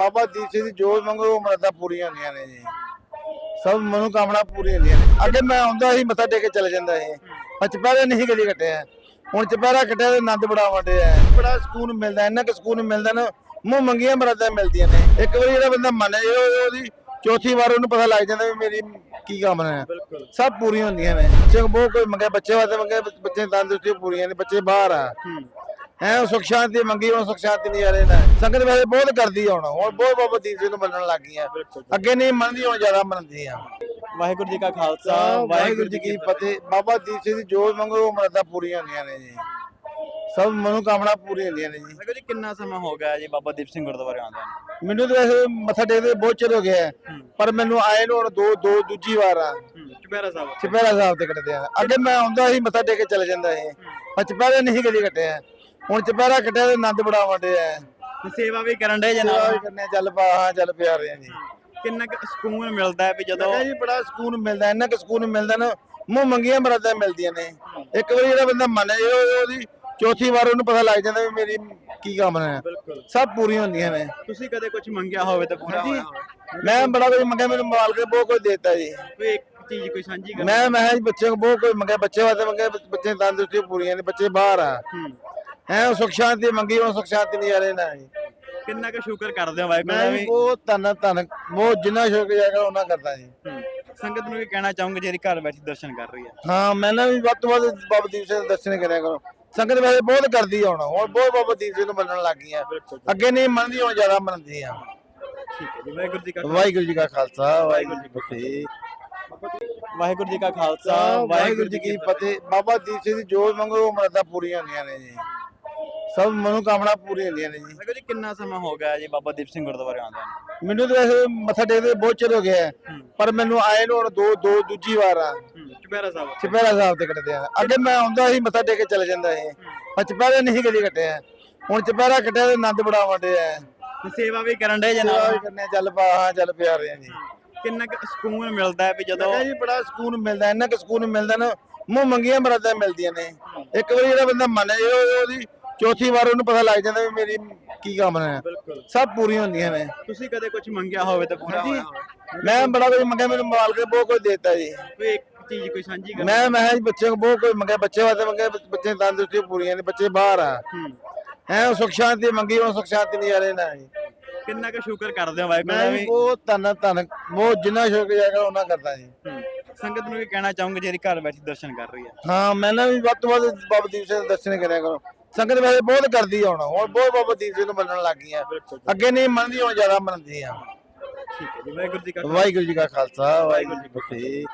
ਬਾਬਾ ਦੀਪ ਸਿੰਘ ਦੀ ਜੋ ਮੰਗੋ ਉਹ ਮਰਦਾ ਪੂਰੀਆਂ ਹੁੰਦੀਆਂ ਨੇ ਜੀ। ਸਭ ਮਨੋਕਾਮਨਾ ਪੂਰੀਆਂ ਹੁੰਦੀਆਂ ਨੇ। ਅੱਗੇ ਮੈਂ ਆਉਂਦਾ ਸੀ ਮੱਥਾ ਟੇਕ ਕੇ ਚਲੇ ਜਾਂਦਾ ਸੀ। ਪਰ ਚੁਪਹਿਰੇ ਨਹੀਂ ਕਦੀ ਕੱਟਿਆ। ਹੁਣ ਚੁਪਹਿਰਾ ਕੱਟਿਆ ਤੇ ਆਨੰਦ ਬੜਾ ਵੰਡਿਆ ਬੜਾ ਸਕੂਨ ਮਿਲਦਾ ਇੰਨਾ ਕੁ ਸਕੂਨ ਮਿਲਦਾ ਨਾ ਮੂੰਹ ਮੰਗੀਆਂ ਮਰਾਦਾਂ ਮਿਲਦੀਆਂ ਨੇ। ਇੱਕ ਵਾਰੀ ਜਿਹੜਾ ਬੰਦਾ ਮੰਨ ਉਹ- ਉਹਦੀ ਚੌਥੀ ਵਾਰ ਉਹਨੂੰ ਪਤਾ ਲੱਗ ਜਾਂਦਾ ਵੀ ਮੇਰੀ ਕੀ ਕਾਮਨਾ ਹੈ ਸਭ ਪੂਰੀਆਂ ਹੁੰਦੀਆਂ ਨੇ। ਬੱਚੇ ਬਹੁਤ ਕੋਈ ਮੰਗੇ ਬੱਚੇ ਵਾਸਤੇ ਮੰਗੇ ਬੱਚੇ ਤੰਦਰੁਸਤੀ ਪੂਰੀਆਂ ਨੇ ਬੱਚੇ ਬਾਹਰ ਆ। ਹੈ ਸੁਖ ਸ਼ਾਂਤੀ ਮੰਗੀ ਉਹ ਸੁਖ ਸ਼ਾਂਤੀ ਨਹੀਂ ਆ ਰਹੇ ਨਾ। ਸੰਗਤ ਵੈਸੇ ਬਹੁਤ ਕਰਦੀ ਹੁਣ ਹੁਣ ਬਹੁਤ ਬਾਬਾ ਦੀਪ ਸਿੰਘ ਨੂੰ ਮੰਨਣ ਲੱਗ ਗਈਆਂ। ਅੱਗੇ ਨਹੀਂ ਮੰਨਦੀ ਹੁਣ ਜ਼ਿਆਦਾ ਮੰਨਦੀ ਆ। ਵਾਹਿਗੁਰੂ ਜੀ ਕਾ ਖਾਲਸਾ ਵਾਹਿਗੁਰੂ ਜੀ ਕੀ ਫਤਿਹ। ਬਾਬਾ ਦੀਪ ਸਿੰਘ ਦੀ ਜੋ ਮੰਗੋ ਉਹ ਮਰਦਾ ਪੂਰੀਆਂ ਹੁੰਦੀਆਂ ਨੇ ਜੀ। ਸਭ ਮਨੋਕਾਮਨਾ ਪੂਰੀਆਂ ਹੁੰਦੀਆਂ ਨੇ ਜੀ। ਜੀ ਕਿੰਨਾ ਸਮਾਂ ਹੋ ਗਿਆ ਜੀ ਬਾਬਾ ਦੀਪ ਸਿੰਘ ਗੁਰਦੁਆਰੇ ਆਉਂਦੇ ਨੇ ਮੈਨੂੰ ਤਾਂ ਵੈਸੇ ਮੱਥਾ ਟੇਕਦੇ ਬਹੁਤ ਚਿਰ ਹੋ ਗਿਆ ਪਰ ਮੈਨੂੰ ਆਏ ਨੂੰ ਹੁਣ ਦੋ ਦੋ ਦੂਜੀ ਵਾਰ ਆ। ਚੁਪਹਿਰਾ ਸਾਹਿਬ ਚੁਪਹਿਰਾ ਸਾਹਿਬ ਤੇ ਕੱਟਦੇ ਆ। ਅੱਗੇ ਮੈਂ ਆਉਂਦਾ ਸੀ ਮੱਥਾ ਟੇਕ ਕੇ ਚਲੇ ਜਾਂਦਾ ਸੀ। ਪਰ ਚੁਪਹਿਰੇ ਨਹੀਂ ਕਦੀ ਕੱਟਿਆ। ਹੁਣ ਚੁਪਹਿਰਾ ਕੱਟਿਆ ਤੇ ਆਨੰਦ ਬੜਾ ਵੰਡਿਆ ਤੇ ਸੇਵਾ ਵੀ ਕਰਨ ਦੇ ਜਨਾਬ? ਕਰਨੇ ਆ, ਚੱਲ ਪਾ ਹਾਂ ਚੱਲ ਪਿਆ ਰਹੇ ਆ ਜੀ। ਕਿੰਨਾ ਕੁ ਸਕੂਨ ਮਿਲਦਾ ਹੈ ਵੀ ਜਦੋਂ ਕਹਿੰਦਾ ਜੀ ਬੜਾ ਸਕੂਨ ਮਿਲਦਾ ਇੰਨਾ ਕੁ ਸਕੂਨ ਮਿਲਦਾ ਨਾ ਮੂੰਹ ਮੰਗੀਆਂ ਮਰਾਦਾਂ ਮਿਲਦੀਆਂ ਨੇ। ਇੱਕ ਵਾਰੀ ਜਿਹੜਾ ਬੰਦਾ ਮੰਨ ਜਾਏ ਉਹ- ਉਹਦੀ ਚੌਥੀ ਵਾਰ ਉਹਨੂੰ ਪਤਾ ਲੱਗ ਜਾਂਦਾ ਵੀ ਮੇਰੀ ਕੀ ਕਾਮਨਾ ਹੈ ਬਿਲਕੁਲ। ਸਭ ਪੂਰੀਆਂ ਹੁੰਦੀਆਂ ਨੇ। ਤੁਸੀਂ ਕਦੇ ਕੁਝ ਮੰਗਿਆ ਹੋਵੇ ਤਾਂ ਪੂਰਾ ਹੋਇਆ ਹੋਵੇ ਮੈਂ ਬੜਾ ਕੁਝ ਮੰਗਿਆ ਮੈਨੂੰ ਮਾਲਕ ਨੇ ਬਹੁਤ ਕੁਝ ਦਿੱਤਾ ਜੀ। ਕੋਈ ਇੱਕ ਚੀਜ਼ ਕੋਈ ਸਾਂਝੀ ਕਰ ਮੈਂ ਮੈਂ ਕਿਹਾ ਜੀ ਬੱਚੇ ਨੂੰ ਬਹੁਤ ਕੁਝ ਮੰਗਿਆ ਬੱਚੇ ਵਾਸਤੇ ਮੰਗਿਆ ਬੱਚੇ ਤੰਦਰੁਸਤੀ ਪੂਰੀਆਂ ਨੇ ਬੱਚੇ ਬਾਹਰ ਆ। ਹੂੰ। ਹੈ ਸੁਖ ਸ਼ਾਂਤੀ ਮੰਗੀ ਉਹ ਸੁਖ ਸ਼ਾਂਤੀ ਨਹੀਂ ਆ ਰਹੇ ਨਾ ਜੀ। ਕਿੰਨਾ ਕੁ ਸ਼ੁਕਰ ਕਰਦੇ ਹੋ ਵਾਹਿਗੁਰੂ ਮੈਂ ਦਾ ਵੀ? ਵੀ ਬਹੁਤ ਧੰਨ ਧੰਨ ਬਹੁਤ ਜਿੰਨਾ ਸ਼ੁਕਰ ਜਾਏਗਾ ਉਹਨਾਂ ਕਰਦਾ ਜੀ। ਹੂੰ। ਸੰਗਤ ਨੂੰ ਵੀ ਕਹਿਣਾ ਚਾਹੂੰਗਾ ਜਿਹੜੀ ਘਰ ਬੈਠੀ ਦਰਸ਼ਨ ਕਰ ਰਹੀ ਹੈ। ਹਾਂ ਮੈਂ ਨਾ ਵੀ ਵੱਧ ਤੋਂ ਵੱਧ ਬਾਬਾ ਦੀਪ ਸਿੰਘ ਦੇ ਦਰਸ਼ਨ ਕਰਿਆ ਕਰੋ। ਸੰਗਤ ਵੈਸੇ ਬਹੁਤ ਕਰਦੀ ਆ ਹੁਣ ਹੁਣ ਬਹੁਤ ਬਾਬਾ ਦੀਪ ਸਿੰਘ ਨੂੰ ਮੰਨਣ ਲੱਗ ਗਈਆਂ। ਅੱਗੇ ਨਹੀਂ ਮੰਨਦੀ ਹੁਣ ਜ਼ਿਆਦਾ ਮੰਨਦੀ ਆ। ਠੀਕ ਹੈ ਜੀ ਵਾਹਿਗੁਰੂ ਜੀ ਕਾ ਵਾਹਿਗੁਰੂ ਜੀ ਕਾ ਖਾਲਸਾ ਵਾਹਿਗੁਰੂ ਜੀ ਕੀ ਫਤਿਹ। ਵਾਹਿਗੁਰੂ ਜੀ ਕਾ ਖਾਲਸਾ ਵਾਹਿਗੁਰੂ ਜੀ ਕੀ ਫਤਿਹ। ਬਾਬਾ ਦੀਪ ਸਿੰਘ ਦੀ ਜੋ ਮੰਗੋ ਉਹ ਮਰਦਾ ਪੂਰੀਆਂ ਹੁੰਦੀਆਂ ਨੇ ਜੀ। ਸਭ ਮਨੋਕਾਮਨਾ ਪੂਰੀਆਂ ਹੁੰਦੀਆਂ ਨੇ ਜੀ। ਵਾਹਿਗੁਰੂ ਜੀ ਕਿੰਨਾ ਸਮਾਂ ਹੋ ਗਿਆ ਜੀ ਬਾਬਾ ਦੀਪ ਸਿੰਘ ਗੁਰਦੁਆਰੇ ਆਉਂਦੇ ਨੇ? ਮੈਨੂੰ ਤਾਂ ਵੈਸੇ ਮੱਥਾ ਟੇਕਦੇ ਬਹੁਤ ਚਿਰ ਹੋ ਗਿਆ ਹੈ, ਪਰ ਮੈਨੂੰ ਆਏ ਨੂੰ ਹੁਣ ਦੋ ਦੋ ਦੂਜੀ ਵਾਰ ਆ। ਚੁਪਹਿਰਾ ਸਾਹਿਬ ਚੁਪਹਿਰਾ ਸਾਹਿਬ ਤੇ ਕੱਟਦੇ ਆ। ਅੱਗੇ ਮੈਂ ਆਉਂਦਾ ਸੀ ਮੱਥਾ ਟੇਕ ਕੇ ਚਲੇ ਜਾਂਦਾ ਸੀ। ਪਰ ਚੁਪਹਿਰੇ ਨਹੀਂ ਕਦੀ ਕੱਟਿਆ। ਹੁਣ ਚੁਪਹਿਰਾ ਕੱਟਿਆ ਤੇ ਆਨੰਦ ਬੜਾ ਵੰਡਿਆ ਤੇ ਸੇਵਾ ਵੀ ਕਰਨ ਦੇ ਜਨਾਬ ਕਰਨੇ ਚੱਲ ਪਾ ਹਾਂ ਚੱਲ ਪਿਆ ਰਹੇ ਆ ਜੀ। ਕਿੰਨਾ ਕੁ ਸਕੂਨ ਮਿਲਦਾ ਹੈ ਵੀ ਜਦੋਂ ਕਹਿੰਦਾ ਜੀ ਬੜਾ ਸਕੂਨ ਮਿਲਦਾ। ਇੰਨਾ ਕੁ ਸਕੂਨ ਮਿਲਦਾ ਨਾ ਮੂੰਹ ਮੰਗੀਆਂ ਮਰਾਦਾਂ ਮਿਲਦੀਆਂ ਨੇ। ਇੱਕ ਵਾਰੀ ਜਿਹੜਾ ਬੰਦਾ ਮੰਨ ਜਾਏ ਉਹ- ਉਹਦੀ ਚੌਥੀ ਵਾਰ ਉਹਨੂੰ ਪਤਾ ਲੱਗ ਜਾਂਦਾ ਵੀ ਮੇਰੀ ਕੀ ਕਾਮਨਾ ਹੈ ਬਿਲਕੁਲ। ਸਭ ਪੂਰੀਆਂ ਹੁੰਦੀਆਂ ਨੇ। ਤੁਸੀਂ ਕਦੇ ਕੁਝ ਮੰਗਿਆ ਹੋਵੇ ਤਾਂ ਪੂਰਾ ਹੋਇਆ ਹੋਵੇ ਮੈਂ ਬੜਾ ਕੁਝ ਮੰਗਿਆ ਮੈਨੂੰ ਮਾਲਕ ਨੇ ਬਹੁਤ ਕੁਝ ਦਿੱਤਾ ਜੀ। ਕੋਈ ਇੱਕ ਚੀਜ਼ ਕੋਈ ਸਾਂਝੀ ਕਰ ਮੈਂ ਮੈਂ ਕਿਹਾ ਜੀ ਬੱਚੇ ਨੂੰ ਬਹੁਤ ਕੁਝ ਮੰਗਿਆ ਬੱਚੇ ਵਾਸਤੇ ਮੰਗਿਆ ਬੱਚੇ ਤੰਦਰੁਸਤੀ ਪੂਰੀਆਂ ਨੇ ਬੱਚੇ ਬਾਹਰ ਆ। ਹੂੰ। ਸੁਖ ਸ਼ਾਂਤੀ ਮੰਗੀ ਉਹ ਸੁਖ ਸ਼ਾਂਤੀ ਨਹੀਂ ਆ ਰਹੇ ਨਾ ਜੀ। ਕਿੰਨਾ ਕੁ ਸ਼ੁਕਰ ਕਰਦੇ ਹੋ ਵਾਹਿਗੁਰੂ ਮੈਂ ਦਾ ਵੀ ਵੀ? ਬਹੁਤ ਧੰਨ ਧੰਨ ਬਹੁਤ ਜਿੰਨਾ ਸ਼ੁਕਰ ਜਾਏਗਾ ਉਹਨਾਂ ਕਰਦਾ ਜੀ। ਹੂੰ। ਸੰਗਤ ਨੂੰ ਵੀ ਕਹਿਣਾ ਚਾਹੂੰਗਾ ਜਿਹੜੀ ਘਰ ਬੈਠੀ ਦਰਸ਼ਨ ਕਰ ਰਹੀ ਹੈ। ਹਾਂ ਮੈਂ ਨਾ ਵੀ ਵੱਧ ਤੋਂ ਵੱਧ ਬਾਬਾ ਦੀਪ ਸਿੰਘ ਦੇ ਦਰਸ਼ਨ ਕਰਿਆ ਕਰੋ। ਸੰਗਤ ਵੈਸੇ ਬਹੁਤ ਕਰਦੀ ਆ ਹੁਣ ਹੁਣ ਬਹੁਤ ਬਾਬਾ ਦੀਪ ਸਿੰਘ ਨੂੰ ਮੰਨਣ ਲੱਗ ਗਈਆਂ। ਅੱਗੇ ਨਹੀਂ ਮੰਨਦੀ ਹੁਣ ਜ਼ਿਆਦਾ ਮੰਨਦੀ ਆ ਠੀਕ ਹੈ ਜੀ ਵਾਹਿਗੁਰੂ ਜੀ ਕਾ ਖਾਲਸਾ ਵਾਹਿਗੁਰੂ ਜੀ ਕੀ ਫਤਿਹ।